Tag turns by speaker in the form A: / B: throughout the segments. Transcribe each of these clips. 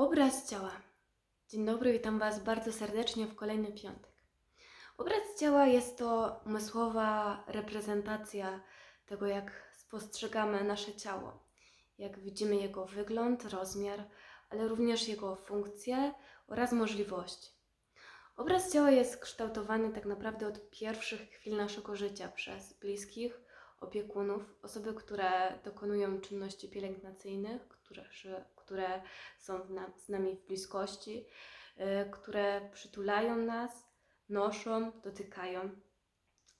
A: Obraz ciała. Dzień dobry, witam Was bardzo serdecznie w kolejny piątek. Obraz ciała jest to umysłowa reprezentacja tego, jak spostrzegamy nasze ciało, jak widzimy jego wygląd, rozmiar, ale również jego funkcje oraz możliwości. Obraz ciała jest kształtowany tak naprawdę od pierwszych chwil naszego życia przez bliskich, opiekunów, osoby, które dokonują czynności pielęgnacyjnych, które, które są z nami w bliskości, y, które przytulają nas, noszą, dotykają.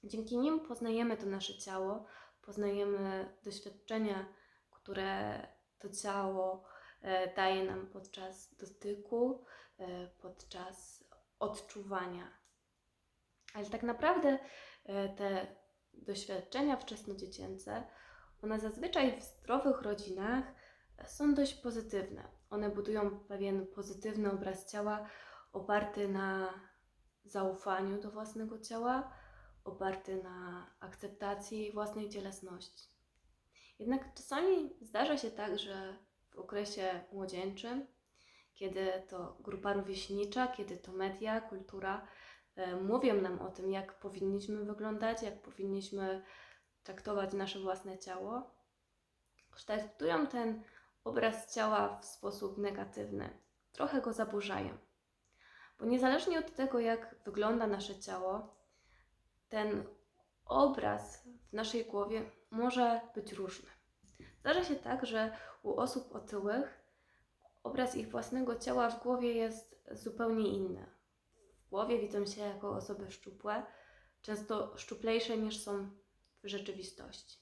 A: Dzięki nim poznajemy to nasze ciało, poznajemy doświadczenia, które to ciało e, daje nam podczas dotyku, e, podczas odczuwania. Ale tak naprawdę e, te doświadczenia wczesnodziecięce, one zazwyczaj w zdrowych rodzinach są dość pozytywne. One budują pewien pozytywny obraz ciała oparty na zaufaniu do własnego ciała, oparty na akceptacji własnej cielesności. Jednak czasami zdarza się tak, że w okresie młodzieńczym, kiedy to grupa rówieśnicza, kiedy to media, kultura e, mówią nam o tym, jak powinniśmy wyglądać, jak powinniśmy traktować nasze własne ciało, kształtują ten obraz ciała w sposób negatywny, trochę go zaburzają. Bo niezależnie od tego, jak wygląda nasze ciało, ten obraz w naszej głowie może być różny. Zdarza się tak, że u osób otyłych obraz ich własnego ciała w głowie jest zupełnie inny. W głowie widzą się jako osoby szczupłe, często szczuplejsze niż są w rzeczywistości.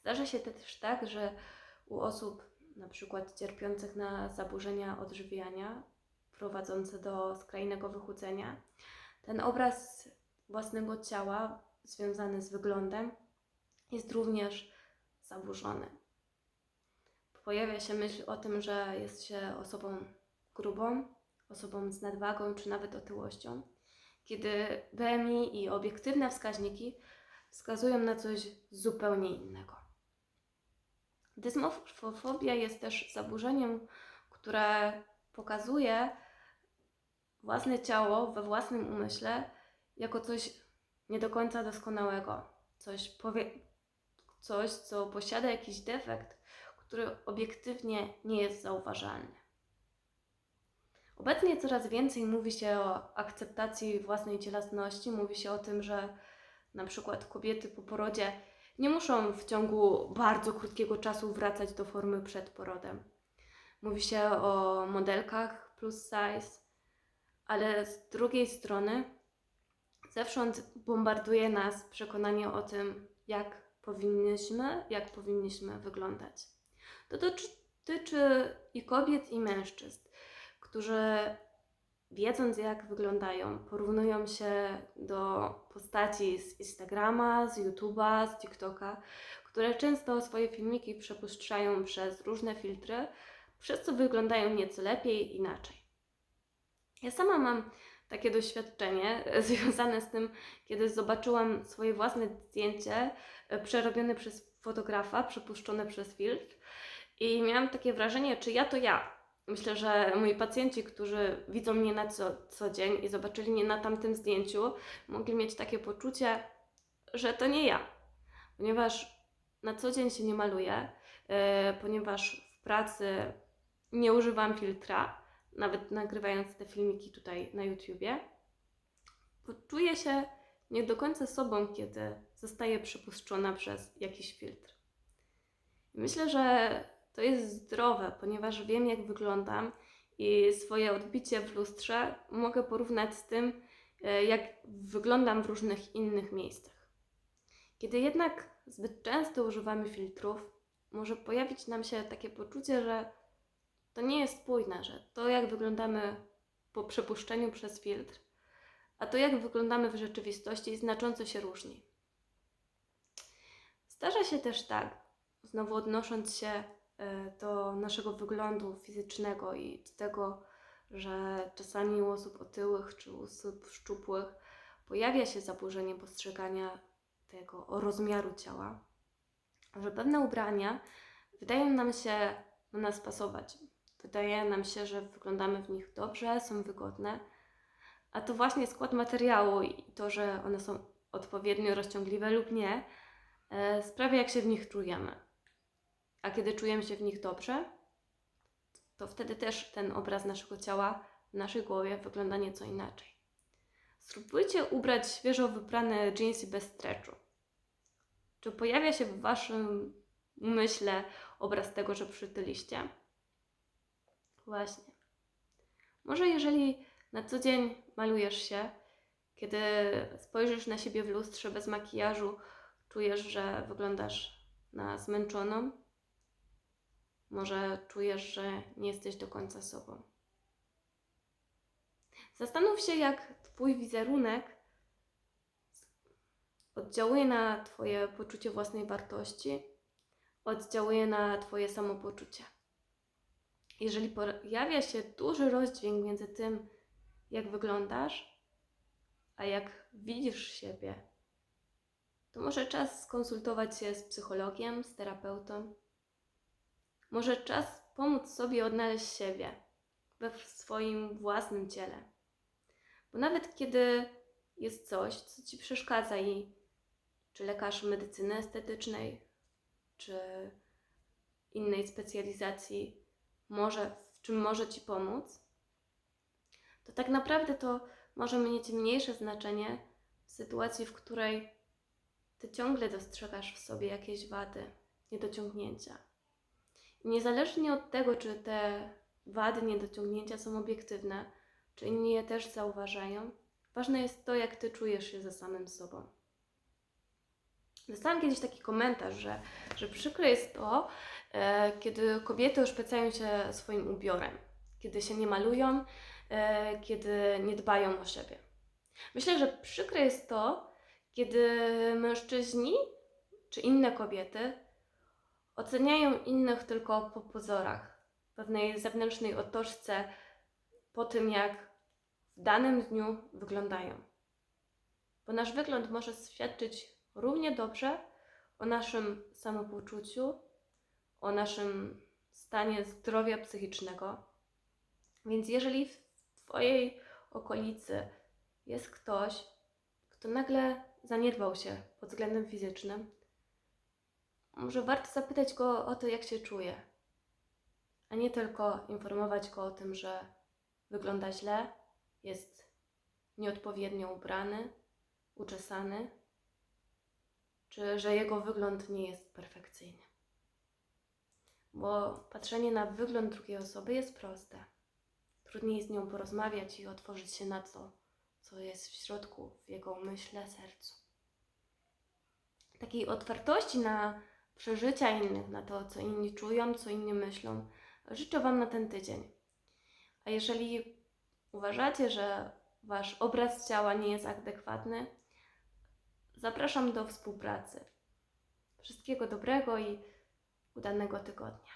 A: Zdarza się też tak, że u osób na przykład cierpiących na zaburzenia odżywiania prowadzące do skrajnego wychudzenia, ten obraz własnego ciała związany z wyglądem jest również zaburzony. Pojawia się myśl o tym, że jest się osobą grubą, osobą z nadwagą czy nawet otyłością, kiedy BMI i obiektywne wskaźniki wskazują na coś zupełnie innego. Dysmorfofobia jest też zaburzeniem, które pokazuje własne ciało we własnym umyśle jako coś nie do końca doskonałego, coś, powie, coś co posiada jakiś defekt, który obiektywnie nie jest zauważalny. Obecnie coraz więcej mówi się o akceptacji własnej cielesności, mówi się o tym, że na przykład kobiety po porodzie nie muszą w ciągu bardzo krótkiego czasu wracać do formy przed porodem. Mówi się o modelkach plus size, ale z drugiej strony zewsząd bombarduje nas przekonanie o tym, jak powinniśmy, jak powinniśmy wyglądać. To dotyczy i kobiet, i mężczyzn, którzy wiedząc jak wyglądają, porównują się do postaci z Instagrama, z YouTube'a, z TikToka, które często swoje filmiki przepuszczają przez różne filtry, przez co wyglądają nieco lepiej, inaczej. Ja sama mam takie doświadczenie związane z tym, kiedy zobaczyłam swoje własne zdjęcie e, przerobione przez fotografa, przepuszczone przez filtr i miałam takie wrażenie, czy ja to ja, Myślę, że moi pacjenci, którzy widzą mnie na co, co dzień i zobaczyli mnie na tamtym zdjęciu, mogli mieć takie poczucie, że to nie ja. Ponieważ na co dzień się nie maluję, yy, ponieważ w pracy nie używam filtra, nawet nagrywając te filmiki tutaj na YouTubie, czuję się nie do końca sobą, kiedy zostaję przypuszczona przez jakiś filtr. Myślę, że to jest zdrowe, ponieważ wiem, jak wyglądam i swoje odbicie w lustrze mogę porównać z tym, e, jak wyglądam w różnych innych miejscach. Kiedy jednak zbyt często używamy filtrów, może pojawić nam się takie poczucie, że to nie jest spójne, że to, jak wyglądamy po przepuszczeniu przez filtr, a to, jak wyglądamy w rzeczywistości, znacząco się różni. Zdarza się też tak, znowu odnosząc się do naszego wyglądu fizycznego i do tego, że czasami u osób otyłych czy u osób szczupłych pojawia się zaburzenie postrzegania tego rozmiaru ciała, że pewne ubrania wydają nam się na nas pasować. Wydaje nam się, że wyglądamy w nich dobrze, są wygodne, a to właśnie skład materiału i to, że one są odpowiednio rozciągliwe lub nie, e, sprawia, jak się w nich czujemy. A kiedy czujemy się w nich dobrze, to wtedy też ten obraz naszego ciała w naszej głowie wygląda nieco inaczej. Spróbujcie ubrać świeżo wyprane jeansy bez stretchu. Czy pojawia się w Waszym umyśle obraz tego, że przytyliście? Właśnie. Może jeżeli na co dzień malujesz się, kiedy spojrzysz na siebie w lustrze bez makijażu, czujesz, że wyglądasz na zmęczoną, może czujesz, że nie jesteś do końca sobą. Zastanów się, jak Twój wizerunek oddziałuje na Twoje poczucie własnej wartości, oddziałuje na Twoje samopoczucie. Jeżeli pojawia się duży rozdźwięk między tym, jak wyglądasz, a jak widzisz siebie, to może czas skonsultować się z psychologiem, z terapeutą. Może czas pomóc sobie odnaleźć siebie we swoim własnym ciele. Bo nawet kiedy jest coś, co ci przeszkadza i czy lekarz medycyny estetycznej, czy innej specjalizacji może, w czym może ci pomóc, to tak naprawdę to może mieć mniejsze znaczenie w sytuacji, w której ty ciągle dostrzegasz w sobie jakieś wady, niedociągnięcia. Niezależnie od tego, czy te wady, niedociągnięcia są obiektywne, czy inni je też zauważają, ważne jest to, jak ty czujesz się ze samym sobą. Dostałam kiedyś taki komentarz, że, że przykre jest to, e, kiedy kobiety oszpecają się swoim ubiorem, kiedy się nie malują, e, kiedy nie dbają o siebie. Myślę, że przykre jest to, kiedy mężczyźni czy inne kobiety oceniają innych tylko po pozorach, pewnej zewnętrznej otoczce, po tym jak w danym dniu wyglądają. Bo nasz wygląd może świadczyć równie dobrze o naszym samopoczuciu, o naszym stanie zdrowia psychicznego. Więc jeżeli w Twojej okolicy jest ktoś, kto nagle zaniedbał się pod względem fizycznym, może warto zapytać go o to, jak się czuje, a nie tylko informować go o tym, że wygląda źle, jest nieodpowiednio ubrany, uczesany, czy że jego wygląd nie jest perfekcyjny. Bo patrzenie na wygląd drugiej osoby jest proste. Trudniej z nią porozmawiać i otworzyć się na to, co jest w środku, w jego umyśle, sercu. Takiej otwartości na przeżycia innych, na to, co inni czują, co inni myślą, życzę Wam na ten tydzień. A jeżeli uważacie, że Wasz obraz ciała nie jest adekwatny, zapraszam do współpracy. Wszystkiego dobrego i udanego tygodnia.